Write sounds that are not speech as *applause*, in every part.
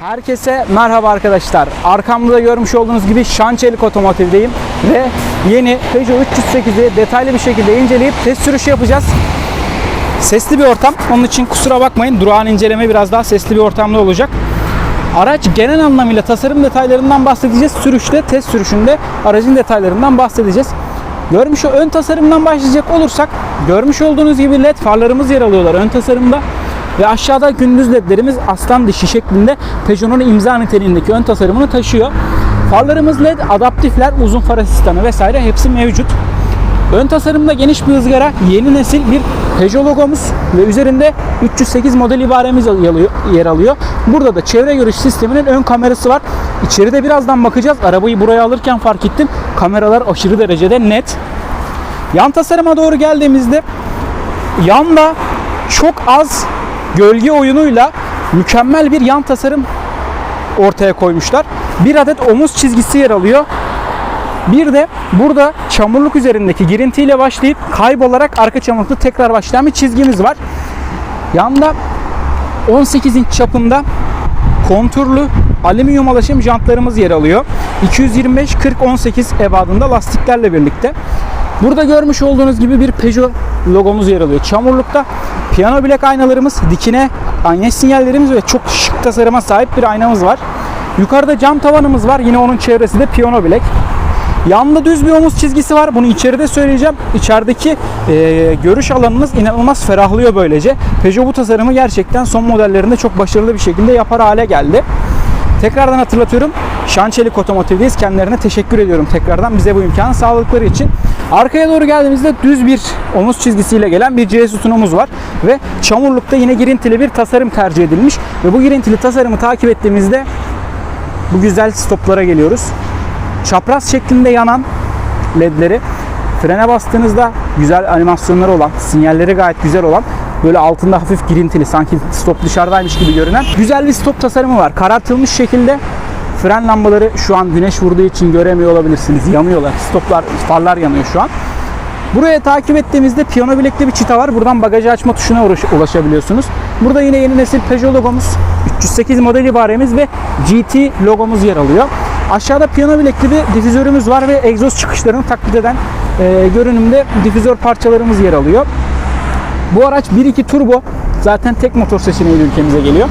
Herkese merhaba arkadaşlar. Arkamda da görmüş olduğunuz gibi Şançelik Otomotiv'deyim ve yeni Peugeot 308'i detaylı bir şekilde inceleyip test sürüşü yapacağız. Sesli bir ortam. Onun için kusura bakmayın. Durağan inceleme biraz daha sesli bir ortamda olacak. Araç genel anlamıyla tasarım detaylarından bahsedeceğiz. Sürüşte, test sürüşünde aracın detaylarından bahsedeceğiz. Görmüş o ön tasarımdan başlayacak olursak görmüş olduğunuz gibi led farlarımız yer alıyorlar ön tasarımda. Ve aşağıda gündüz ledlerimiz aslan dişi şeklinde Peugeot'un imza niteliğindeki ön tasarımını taşıyor. Farlarımız led, adaptifler, uzun far asistanı vesaire hepsi mevcut. Ön tasarımda geniş bir ızgara, yeni nesil bir Peugeot logomuz ve üzerinde 308 model ibaremiz yer alıyor. Burada da çevre görüş sisteminin ön kamerası var. İçeride birazdan bakacağız. Arabayı buraya alırken fark ettim. Kameralar aşırı derecede net. Yan tasarıma doğru geldiğimizde yanda çok az gölge oyunuyla mükemmel bir yan tasarım ortaya koymuşlar. Bir adet omuz çizgisi yer alıyor. Bir de burada çamurluk üzerindeki girintiyle başlayıp kaybolarak arka çamurlukta tekrar başlayan bir çizgimiz var. Yanda 18 inç çapında konturlu alüminyum alaşım jantlarımız yer alıyor. 225 40 18 ebadında lastiklerle birlikte. Burada görmüş olduğunuz gibi bir Peugeot logomuz yer alıyor. Çamurlukta piyano bilek aynalarımız, dikine ayna sinyallerimiz ve çok şık tasarıma sahip bir aynamız var. Yukarıda cam tavanımız var. Yine onun çevresi de piyano bilek. Yanında düz bir omuz çizgisi var. Bunu içeride söyleyeceğim. İçerideki e, görüş alanınız inanılmaz ferahlıyor böylece. Peugeot bu tasarımı gerçekten son modellerinde çok başarılı bir şekilde yapar hale geldi. Tekrardan hatırlatıyorum. Şançelik Otomotiv'deyiz. Kendilerine teşekkür ediyorum tekrardan bize bu imkanı sağladıkları için. Arkaya doğru geldiğimizde düz bir omuz çizgisiyle gelen bir C sütunumuz var. Ve çamurlukta yine girintili bir tasarım tercih edilmiş. Ve bu girintili tasarımı takip ettiğimizde bu güzel stoplara geliyoruz. Çapraz şeklinde yanan ledleri frene bastığınızda güzel animasyonları olan, sinyalleri gayet güzel olan böyle altında hafif girintili sanki stop dışarıdaymış gibi görünen güzel bir stop tasarımı var. Karartılmış şekilde fren lambaları şu an güneş vurduğu için göremiyor olabilirsiniz. Yanıyorlar. Stoplar, farlar yanıyor şu an. Buraya takip ettiğimizde piyano bilekli bir çıta var. Buradan bagajı açma tuşuna ulaşabiliyorsunuz. Burada yine yeni nesil Peugeot logomuz, 308 model ibaremiz ve GT logomuz yer alıyor. Aşağıda piyano bilekli bir difüzörümüz var ve egzoz çıkışlarını taklit eden e, görünümde difüzör parçalarımız yer alıyor. Bu araç 1.2 turbo. Zaten tek motor seçeneğiyle ülkemize geliyor.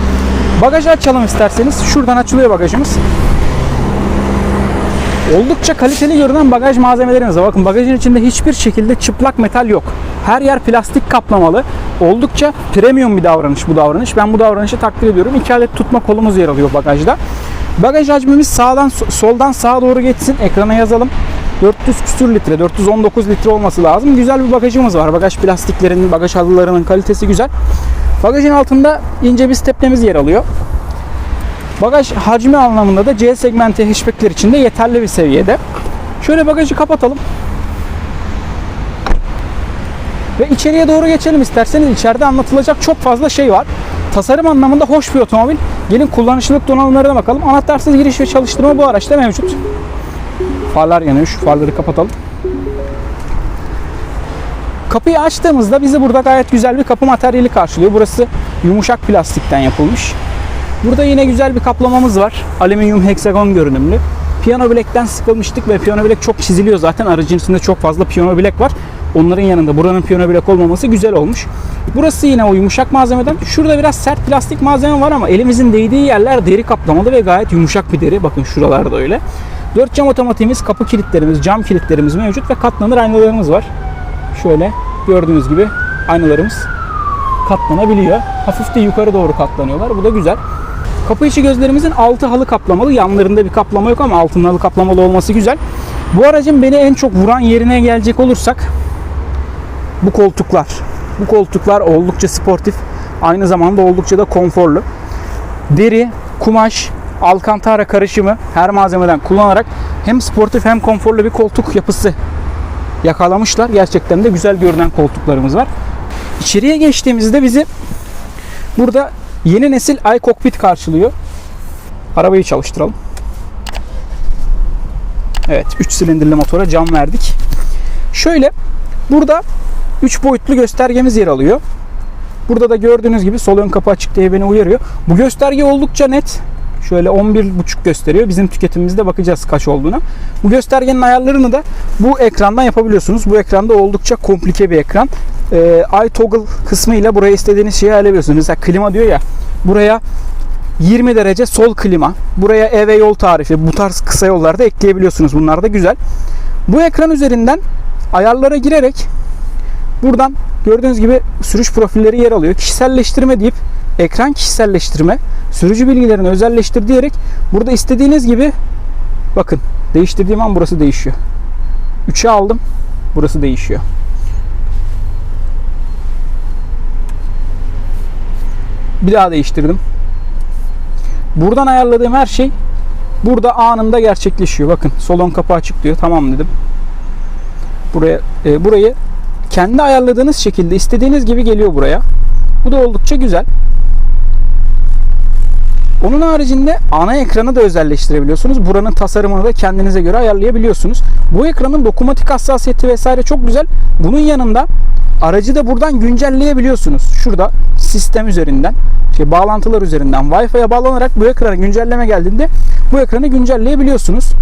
Bagajı açalım isterseniz. Şuradan açılıyor bagajımız. Oldukça kaliteli görünen bagaj malzemelerimiz var. Bakın bagajın içinde hiçbir şekilde çıplak metal yok. Her yer plastik kaplamalı. Oldukça premium bir davranış bu davranış. Ben bu davranışı takdir ediyorum. İki adet tutma kolumuz yer alıyor bagajda. Bagaj hacmimiz sağdan soldan sağa doğru geçsin. Ekrana yazalım. 400 küsür litre, 419 litre olması lazım. Güzel bir bagajımız var. Bagaj plastiklerinin, bagaj halılarının kalitesi güzel. Bagajın altında ince bir stepnemiz yer alıyor. Bagaj hacmi anlamında da C segmenti hatchbackler için de yeterli bir seviyede. Şöyle bagajı kapatalım. Ve içeriye doğru geçelim isterseniz. İçeride anlatılacak çok fazla şey var. Tasarım anlamında hoş bir otomobil. Gelin kullanışlılık donanımlarına bakalım. Anahtarsız giriş ve çalıştırma bu araçta mevcut. Farlar yanıyor. Şu farları kapatalım. Kapıyı açtığımızda bizi burada gayet güzel bir kapı materyali karşılıyor. Burası yumuşak plastikten yapılmış. Burada yine güzel bir kaplamamız var. Alüminyum heksagon görünümlü. Piyano bilekten sıkılmıştık ve piyano bilek çok çiziliyor zaten. Aracın içinde çok fazla piyano bilek var. Onların yanında buranın piyano bilek olmaması güzel olmuş. Burası yine o yumuşak malzemeden. Şurada biraz sert plastik malzeme var ama elimizin değdiği yerler deri kaplamalı ve gayet yumuşak bir deri. Bakın şuralarda öyle. 4 cam otomatiğimiz, kapı kilitlerimiz, cam kilitlerimiz mevcut ve katlanır aynalarımız var. Şöyle gördüğünüz gibi aynalarımız katlanabiliyor. Hafif de yukarı doğru katlanıyorlar. Bu da güzel. Kapı içi gözlerimizin altı halı kaplamalı. Yanlarında bir kaplama yok ama altın halı kaplamalı olması güzel. Bu aracın beni en çok vuran yerine gelecek olursak bu koltuklar. Bu koltuklar oldukça sportif. Aynı zamanda oldukça da konforlu. Deri, kumaş, alkantara karışımı her malzemeden kullanarak hem sportif hem konforlu bir koltuk yapısı yakalamışlar. Gerçekten de güzel görünen koltuklarımız var. İçeriye geçtiğimizde bizi burada yeni nesil iCockpit karşılıyor. Arabayı çalıştıralım. Evet 3 silindirli motora cam verdik. Şöyle burada 3 boyutlu göstergemiz yer alıyor. Burada da gördüğünüz gibi sol ön kapı açık diye beni uyarıyor. Bu gösterge oldukça net. Şöyle 11.5 gösteriyor. Bizim tüketimimizde bakacağız kaç olduğuna. Bu göstergenin ayarlarını da bu ekrandan yapabiliyorsunuz. Bu ekranda oldukça komplike bir ekran. Ee, iToggle kısmı ile buraya istediğiniz şeyi ayarlayabiliyorsunuz. Mesela klima diyor ya buraya 20 derece sol klima. Buraya ev yol tarifi. Bu tarz kısa yollarda ekleyebiliyorsunuz. Bunlar da güzel. Bu ekran üzerinden ayarlara girerek buradan gördüğünüz gibi sürüş profilleri yer alıyor. Kişiselleştirme deyip ekran kişiselleştirme, sürücü bilgilerini özelleştir diyerek burada istediğiniz gibi bakın değiştirdiğim an burası değişiyor. 3'e aldım. Burası değişiyor. Bir daha değiştirdim. Buradan ayarladığım her şey burada anında gerçekleşiyor. Bakın salon kapağı açık diyor. Tamam dedim. Buraya e, burayı kendi ayarladığınız şekilde istediğiniz gibi geliyor buraya. Bu da oldukça güzel. Onun haricinde ana ekranı da özelleştirebiliyorsunuz. Buranın tasarımını da kendinize göre ayarlayabiliyorsunuz. Bu ekranın dokunmatik hassasiyeti vesaire çok güzel. Bunun yanında aracı da buradan güncelleyebiliyorsunuz. Şurada sistem üzerinden, şey bağlantılar üzerinden Wi-Fi'ye bağlanarak bu ekrana güncelleme geldiğinde bu ekranı güncelleyebiliyorsunuz.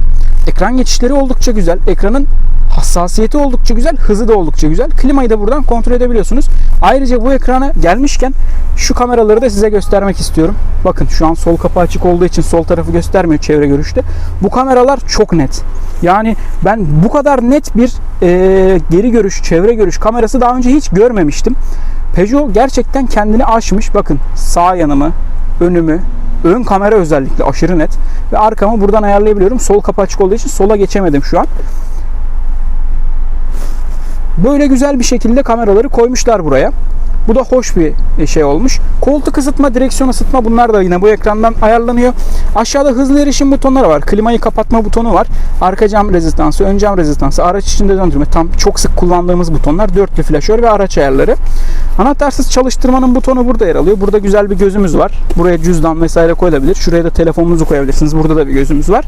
Ekran geçişleri oldukça güzel. Ekranın hassasiyeti oldukça güzel, hızı da oldukça güzel. Klimayı da buradan kontrol edebiliyorsunuz. Ayrıca bu ekrana gelmişken şu kameraları da size göstermek istiyorum. Bakın şu an sol kapı açık olduğu için sol tarafı göstermiyor çevre görüşte. Bu kameralar çok net. Yani ben bu kadar net bir e, geri görüş, çevre görüş kamerası daha önce hiç görmemiştim. Peugeot gerçekten kendini aşmış. Bakın sağ yanımı, önümü, ön kamera özellikle aşırı net. Ve arkamı buradan ayarlayabiliyorum. Sol kapı açık olduğu için sola geçemedim şu an. Böyle güzel bir şekilde kameraları koymuşlar buraya. Bu da hoş bir şey olmuş. Koltuk ısıtma, direksiyon ısıtma bunlar da yine bu ekrandan ayarlanıyor. Aşağıda hızlı erişim butonları var. Klimayı kapatma butonu var. Arka cam rezistansı, ön cam rezistansı, araç içinde döndürme. Tam çok sık kullandığımız butonlar. Dörtlü flaşör ve araç ayarları. Anahtarsız çalıştırmanın butonu burada yer alıyor. Burada güzel bir gözümüz var. Buraya cüzdan vesaire koyulabilir. Şuraya da telefonunuzu koyabilirsiniz. Burada da bir gözümüz var.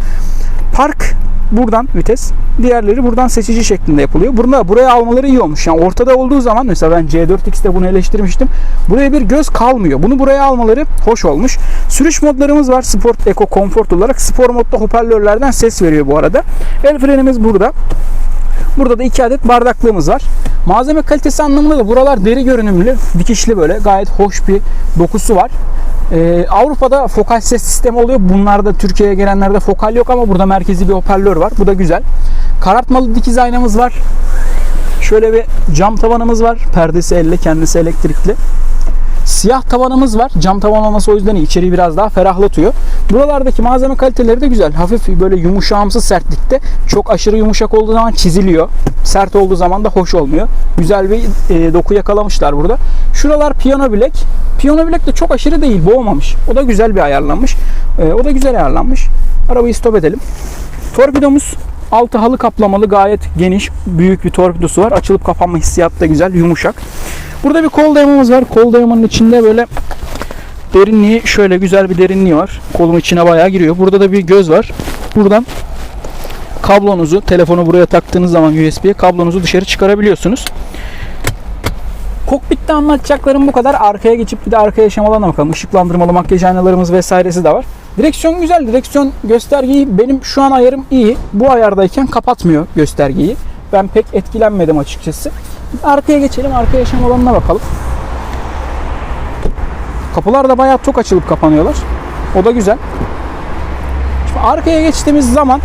Park buradan vites. Diğerleri buradan seçici şeklinde yapılıyor. Burada buraya almaları iyi olmuş. Yani ortada olduğu zaman mesela ben C4X'te bunu eleştirmiştim. Buraya bir göz kalmıyor. Bunu buraya almaları hoş olmuş. Sürüş modlarımız var. Sport, Eco, Comfort olarak. Spor modda hoparlörlerden ses veriyor bu arada. El frenimiz burada. Burada da iki adet bardaklığımız var. Malzeme kalitesi anlamında da buralar deri görünümlü, dikişli böyle gayet hoş bir dokusu var. Ee, Avrupa'da fokal ses sistemi oluyor. Bunlarda Türkiye'ye gelenlerde fokal yok ama burada merkezi bir hoparlör var. Bu da güzel. Karartmalı dikiz aynamız var. Şöyle bir cam tavanımız var. Perdesi elle, kendisi elektrikli. Siyah tavanımız var. Cam tavan olması o yüzden içeriği biraz daha ferahlatıyor. Buralardaki malzeme kaliteleri de güzel. Hafif böyle yumuşağımsı sertlikte. Çok aşırı yumuşak olduğu zaman çiziliyor. Sert olduğu zaman da hoş olmuyor. Güzel bir e, doku yakalamışlar burada. Şuralar piyano bilek. Piyano bilek de çok aşırı değil. Boğmamış. O da güzel bir ayarlanmış. E, o da güzel ayarlanmış. Arabayı stop edelim. Torpidomuz altı halı kaplamalı gayet geniş büyük bir torpidosu var. Açılıp kapanma hissiyatı da güzel yumuşak. Burada bir kol dayamamız var. Kol dayamanın içinde böyle derinliği şöyle güzel bir derinliği var. Kolun içine bayağı giriyor. Burada da bir göz var. Buradan kablonuzu telefonu buraya taktığınız zaman USB'ye kablonuzu dışarı çıkarabiliyorsunuz. Kokpitte anlatacaklarım bu kadar. Arkaya geçip bir de arka yaşam alanına bakalım. Işıklandırmalı makyaj aynalarımız vesairesi de var. Direksiyon güzel. Direksiyon göstergeyi benim şu an ayarım iyi. Bu ayardayken kapatmıyor göstergeyi. Ben pek etkilenmedim açıkçası. Arkaya geçelim. Arka yaşam alanına bakalım. Kapılar da bayağı tok açılıp kapanıyorlar. O da güzel. Şimdi arkaya geçtiğimiz zaman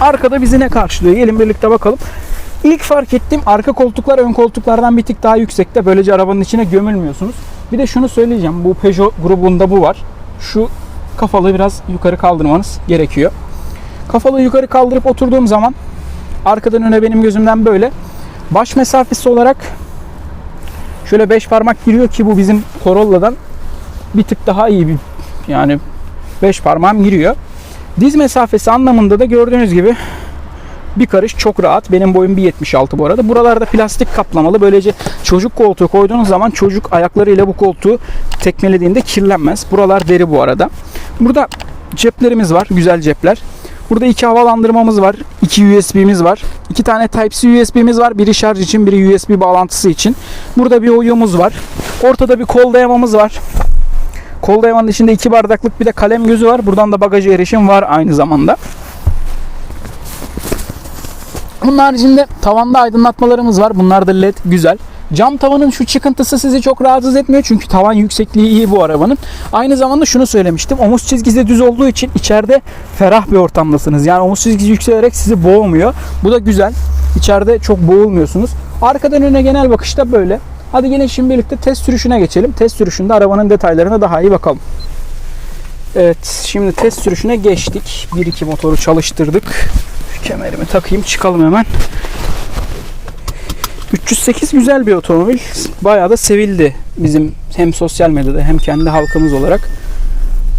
arkada bizi ne karşılıyor? Gelin birlikte bakalım. İlk fark ettiğim arka koltuklar ön koltuklardan bir tık daha yüksekte. Böylece arabanın içine gömülmüyorsunuz. Bir de şunu söyleyeceğim. Bu Peugeot grubunda bu var. Şu kafalı biraz yukarı kaldırmanız gerekiyor. Kafalı yukarı kaldırıp oturduğum zaman arkadan öne benim gözümden böyle. Baş mesafesi olarak şöyle 5 parmak giriyor ki bu bizim Corolla'dan bir tık daha iyi bir yani 5 parmağım giriyor. Diz mesafesi anlamında da gördüğünüz gibi bir karış çok rahat. Benim boyum 1.76 bu arada. Buralarda plastik kaplamalı. Böylece çocuk koltuğu koyduğunuz zaman çocuk ayaklarıyla bu koltuğu tekmelediğinde kirlenmez. Buralar deri bu arada. Burada ceplerimiz var. Güzel cepler. Burada iki havalandırmamız var. iki USB'miz var. iki tane Type-C USB'miz var. Biri şarj için, biri USB bağlantısı için. Burada bir oyumuz var. Ortada bir kol dayamamız var. Kol dayamanın içinde iki bardaklık bir de kalem gözü var. Buradan da bagaja erişim var aynı zamanda. Bunun haricinde tavanda aydınlatmalarımız var. Bunlar da led güzel. Cam tavanın şu çıkıntısı sizi çok rahatsız etmiyor çünkü tavan yüksekliği iyi bu arabanın. Aynı zamanda şunu söylemiştim. Omuz çizgisi düz olduğu için içeride ferah bir ortamdasınız. Yani omuz çizgisi yükselerek sizi boğmuyor. Bu da güzel. İçeride çok boğulmuyorsunuz. Arkadan öne genel bakışta böyle. Hadi gelin şimdi birlikte test sürüşüne geçelim. Test sürüşünde arabanın detaylarına daha iyi bakalım. Evet şimdi test sürüşüne geçtik. 1-2 motoru çalıştırdık. Kemerimi takayım çıkalım hemen. 308 güzel bir otomobil. Bayağı da sevildi bizim hem sosyal medyada hem kendi halkımız olarak.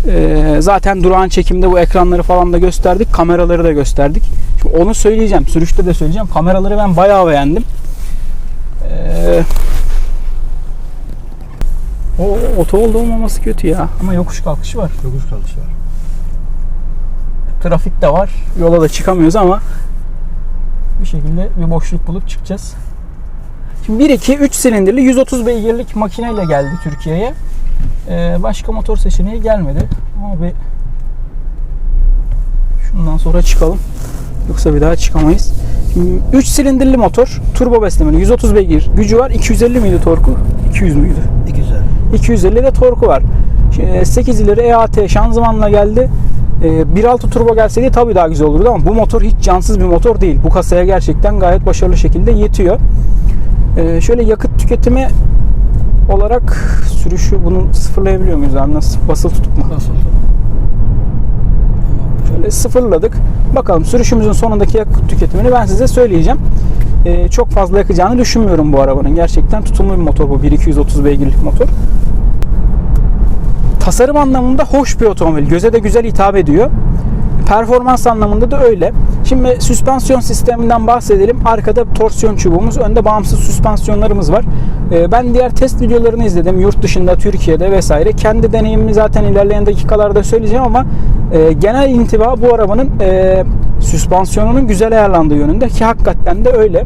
Ee, zaten durağan çekimde bu ekranları falan da gösterdik. Kameraları da gösterdik. Şimdi onu söyleyeceğim. Sürüşte de söyleyeceğim. Kameraları ben bayağı beğendim. Ee, o otoyol olmaması kötü ya. Ama yokuş kalkışı var. Yokuş kalkışı var. Trafik de var. Yola da çıkamıyoruz ama bir şekilde bir boşluk bulup çıkacağız. Şimdi 1-2 3 silindirli 130 beygirlik makineyle geldi Türkiye'ye. Ee, başka motor seçeneği gelmedi. Ama bir şundan sonra çıkalım. Yoksa bir daha çıkamayız. Şimdi 3 silindirli motor, turbo beslemeli 130 beygir gücü var. 250 miydi torku? 200 müydü? Güzel. 250 de torku var. Şimdi 8 ileri EAT şanzımanla geldi. Ee, 1.6 turbo gelseydi tabii daha güzel olurdu ama bu motor hiç cansız bir motor değil. Bu kasaya gerçekten gayet başarılı şekilde yetiyor. Ee, şöyle yakıt tüketimi olarak sürüşü bunu sıfırlayabiliyor muyuz abi? Nasıl? Basılı tutup mu? Nasıl? Şöyle sıfırladık. Bakalım sürüşümüzün sonundaki yakıt tüketimini ben size söyleyeceğim. Ee, çok fazla yakacağını düşünmüyorum bu arabanın. Gerçekten tutumlu bir motor bu. 1230 beygirlik motor. Tasarım anlamında hoş bir otomobil. Göze de güzel hitap ediyor. Performans anlamında da öyle. Şimdi süspansiyon sisteminden bahsedelim. Arkada torsiyon çubuğumuz, önde bağımsız süspansiyonlarımız var. Ee, Ben diğer test videolarını izledim. Yurt dışında, Türkiye'de vesaire. Kendi deneyimimi zaten ilerleyen dakikalarda söyleyeceğim ama e, genel intiba bu arabanın e, süspansiyonunun güzel ayarlandığı yönünde ki hakikaten de öyle.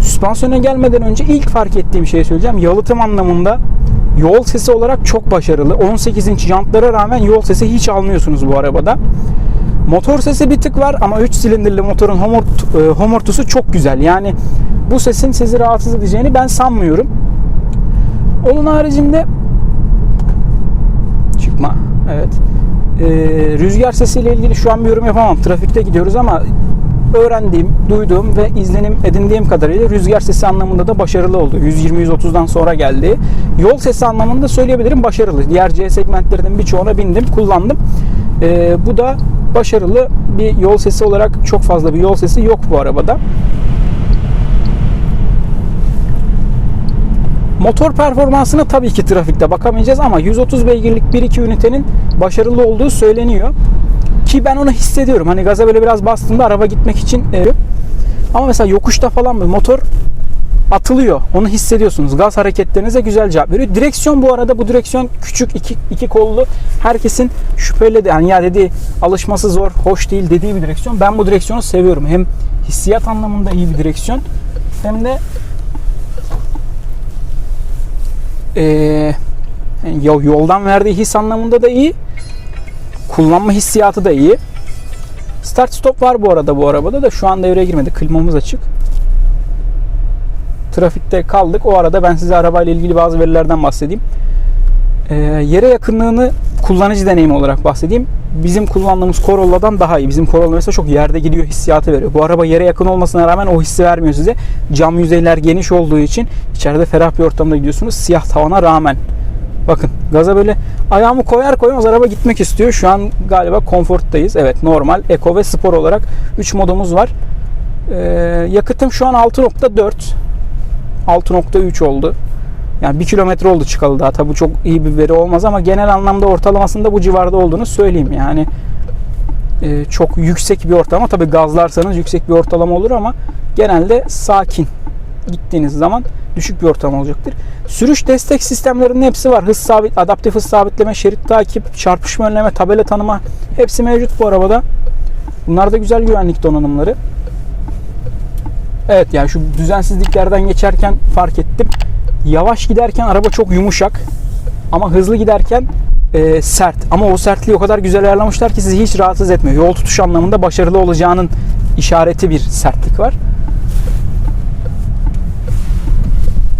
Süspansiyona gelmeden önce ilk fark ettiğim şeyi söyleyeceğim. Yalıtım anlamında yol sesi olarak çok başarılı. 18 inç jantlara rağmen yol sesi hiç almıyorsunuz bu arabada. Motor sesi bir tık var ama 3 silindirli motorun homort, e, homortusu çok güzel. Yani bu sesin sizi rahatsız edeceğini ben sanmıyorum. Onun haricinde çıkma. Evet. Ee, rüzgar sesiyle ilgili şu an bir yorum yapamam. Trafikte gidiyoruz ama öğrendiğim, duyduğum ve izlenim edindiğim kadarıyla rüzgar sesi anlamında da başarılı oldu. 120-130'dan sonra geldi. Yol sesi anlamında söyleyebilirim başarılı. Diğer C segmentlerinin birçoğuna bindim, kullandım. Ee, bu da başarılı bir yol sesi olarak çok fazla bir yol sesi yok bu arabada. Motor performansına tabii ki trafikte bakamayacağız ama 130 beygirlik 1-2 ünitenin başarılı olduğu söyleniyor. Ki ben onu hissediyorum. Hani gaza böyle biraz bastığımda araba gitmek için e, ama mesela yokuşta falan bir motor atılıyor. Onu hissediyorsunuz. Gaz hareketlerinize güzel cevap veriyor. Direksiyon bu arada bu direksiyon küçük iki, iki kollu. Herkesin şüpheli de yani ya dediği alışması zor, hoş değil dediği bir direksiyon. Ben bu direksiyonu seviyorum. Hem hissiyat anlamında iyi bir direksiyon hem de yol- yoldan verdiği his anlamında da iyi. Kullanma hissiyatı da iyi. Start stop var bu arada bu arabada da şu an devreye girmedi. Klimamız açık. Trafikte kaldık. O arada ben size arabayla ilgili bazı verilerden bahsedeyim. Ee, yere yakınlığını kullanıcı deneyimi olarak bahsedeyim. Bizim kullandığımız Corolla'dan daha iyi. Bizim Corolla mesela çok yerde gidiyor hissiyatı veriyor. Bu araba yere yakın olmasına rağmen o hissi vermiyor size. Cam yüzeyler geniş olduğu için içeride ferah bir ortamda gidiyorsunuz. Siyah tavana rağmen. Bakın gaza böyle ayağımı koyar koymaz araba gitmek istiyor. Şu an galiba konforttayız. Evet normal, eko ve spor olarak 3 modumuz var. Ee, yakıtım şu an 6.4. 6.3 oldu. Yani 1 kilometre oldu çıkalı daha. Tabi çok iyi bir veri olmaz ama genel anlamda ortalamasında bu civarda olduğunu söyleyeyim. Yani e, çok yüksek bir ortalama. Tabi gazlarsanız yüksek bir ortalama olur ama genelde sakin gittiğiniz zaman düşük bir ortalama olacaktır. Sürüş destek sistemlerinin hepsi var. Hız sabit, adaptif hız sabitleme, şerit takip, çarpışma önleme, tabela tanıma hepsi mevcut bu arabada. Bunlar da güzel güvenlik donanımları. Evet yani şu düzensizliklerden geçerken fark ettim. Yavaş giderken araba çok yumuşak ama hızlı giderken e, sert. Ama o sertliği o kadar güzel ayarlamışlar ki sizi hiç rahatsız etmiyor. Yol tutuş anlamında başarılı olacağının işareti bir sertlik var.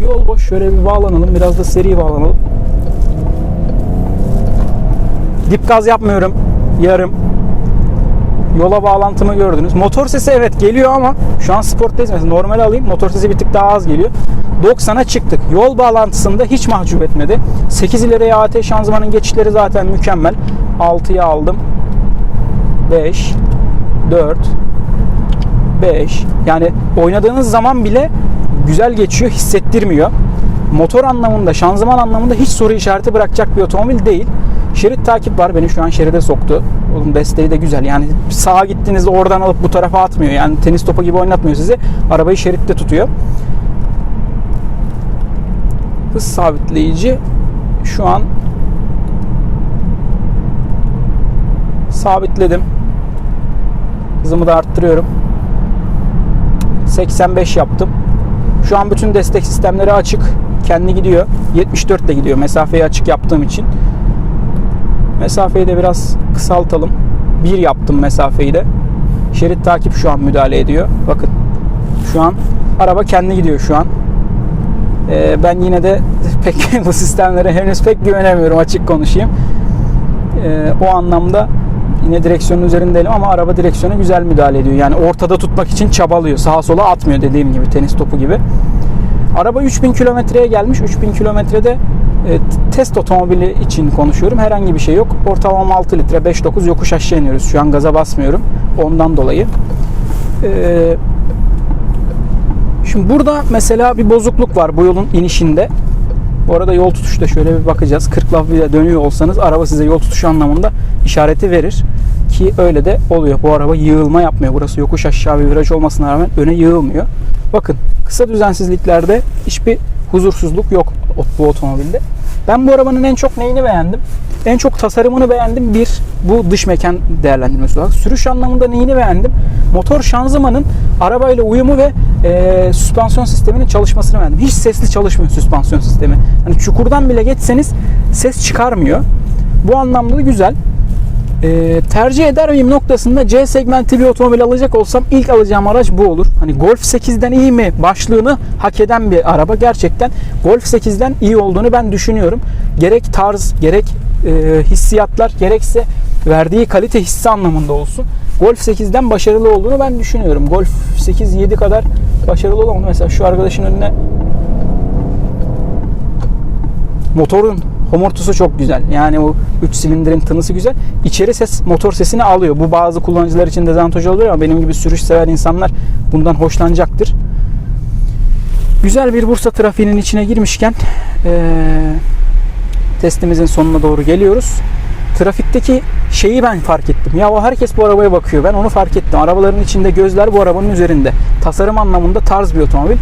Yol boş. Şöyle bir bağlanalım. Biraz da seri bağlanalım. Dip gaz yapmıyorum. Yarım. Yola bağlantımı gördünüz. Motor sesi evet geliyor ama şu an sporttayız. Mesela normal alayım. Motor sesi bir tık daha az geliyor. 90'a çıktık. Yol bağlantısında hiç mahcup etmedi. 8 ileriye AT şanzımanın geçişleri zaten mükemmel. 6'ya aldım. 5 4 5 yani oynadığınız zaman bile güzel geçiyor hissettirmiyor. Motor anlamında, şanzıman anlamında hiç soru işareti bırakacak bir otomobil değil. Şerit takip var. Beni şu an şeride soktu. Onun desteği de güzel. Yani sağa gittiğinizde oradan alıp bu tarafa atmıyor. Yani tenis topu gibi oynatmıyor sizi. Arabayı şeritte tutuyor. Hız sabitleyici şu an sabitledim. Hızımı da arttırıyorum. 85 yaptım. Şu an bütün destek sistemleri açık. Kendi gidiyor. 74 de gidiyor mesafeyi açık yaptığım için. Mesafeyi de biraz kısaltalım. 1 yaptım mesafeyi de. Şerit takip şu an müdahale ediyor. Bakın. Şu an araba kendi gidiyor şu an. Ee, ben yine de *laughs* pek bu sistemlere henüz pek güvenemiyorum açık konuşayım. Ee, o anlamda yine direksiyonun üzerindeyim ama araba direksiyona güzel müdahale ediyor. Yani ortada tutmak için çabalıyor. Sağa sola atmıyor dediğim gibi tenis topu gibi. Araba 3000 kilometreye gelmiş. 3000 kilometrede test otomobili için konuşuyorum. Herhangi bir şey yok. Ortalama 6 litre 5-9 yokuş aşağı iniyoruz. Şu an gaza basmıyorum. Ondan dolayı. Ee, şimdi burada mesela bir bozukluk var bu yolun inişinde. Bu arada yol tutuşta şöyle bir bakacağız. 40 laf dönüyor olsanız araba size yol tutuşu anlamında işareti verir. Ki öyle de oluyor. Bu araba yığılma yapmıyor. Burası yokuş aşağı bir viraj olmasına rağmen öne yığılmıyor. Bakın kısa düzensizliklerde hiçbir huzursuzluk yok bu otomobilde. Ben bu arabanın en çok neyini beğendim? En çok tasarımını beğendim. Bir, bu dış mekan değerlendirmesi olarak. Sürüş anlamında neyini beğendim? Motor şanzımanın arabayla uyumu ve e, süspansiyon sisteminin çalışmasını beğendim. Hiç sesli çalışmıyor süspansiyon sistemi. Hani çukurdan bile geçseniz ses çıkarmıyor. Bu anlamda da güzel. E, tercih eder miyim noktasında C segmenti bir otomobil alacak olsam ilk alacağım araç bu olur. Hani Golf 8'den iyi mi başlığını hak eden bir araba. Gerçekten Golf 8'den iyi olduğunu ben düşünüyorum. Gerek tarz, gerek e, hissiyatlar, gerekse verdiği kalite hissi anlamında olsun. Golf 8'den başarılı olduğunu ben düşünüyorum. Golf 8 7 kadar başarılı olamadı. Mesela şu arkadaşın önüne motorun homurtusu çok güzel. Yani o 3 silindirin tınısı güzel. İçeri ses motor sesini alıyor. Bu bazı kullanıcılar için dezavantaj oluyor ama benim gibi sürüş sever insanlar bundan hoşlanacaktır. Güzel bir Bursa trafiğinin içine girmişken ee, testimizin sonuna doğru geliyoruz. Trafikteki şeyi ben fark ettim. Ya o herkes bu arabaya bakıyor. Ben onu fark ettim. Arabaların içinde gözler bu arabanın üzerinde. Tasarım anlamında tarz bir otomobil.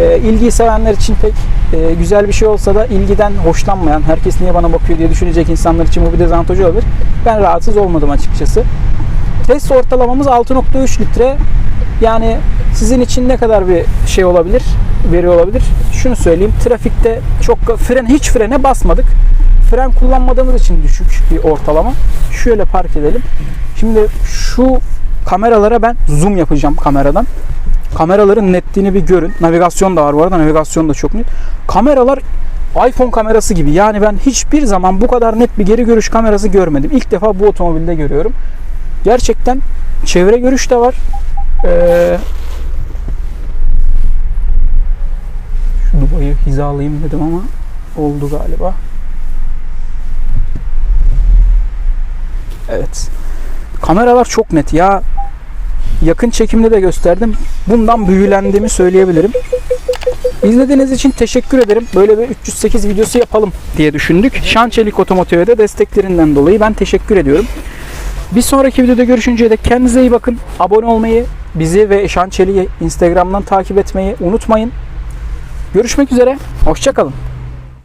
E, ilgiyi sevenler için pek e, güzel bir şey olsa da ilgiden hoşlanmayan, herkes niye bana bakıyor diye düşünecek insanlar için bu bir dezavantajı olabilir. Ben rahatsız olmadım açıkçası. Test ortalamamız 6.3 litre. Yani sizin için ne kadar bir şey olabilir, veri olabilir? Şunu söyleyeyim. Trafikte çok fren hiç frene basmadık. Fren kullanmadığımız için düşük bir ortalama. Şöyle park edelim. Şimdi şu kameralara ben zoom yapacağım kameradan. Kameraların netliğini bir görün. Navigasyon da var bu arada. Navigasyon da çok net. Kameralar iPhone kamerası gibi. Yani ben hiçbir zaman bu kadar net bir geri görüş kamerası görmedim. İlk defa bu otomobilde görüyorum. Gerçekten çevre görüş de var. Ee, şu Dubai'yi hizalayayım dedim ama oldu galiba. Evet. Kameralar çok net ya. Yakın çekimde de gösterdim. Bundan büyülendiğimi söyleyebilirim. İzlediğiniz için teşekkür ederim. Böyle bir 308 videosu yapalım diye düşündük. Şançelik Otomotiv'e de desteklerinden dolayı ben teşekkür ediyorum. Bir sonraki videoda görüşünceye dek kendinize iyi bakın. Abone olmayı, bizi ve Şançelik'i Instagram'dan takip etmeyi unutmayın. Görüşmek üzere. Hoşçakalın.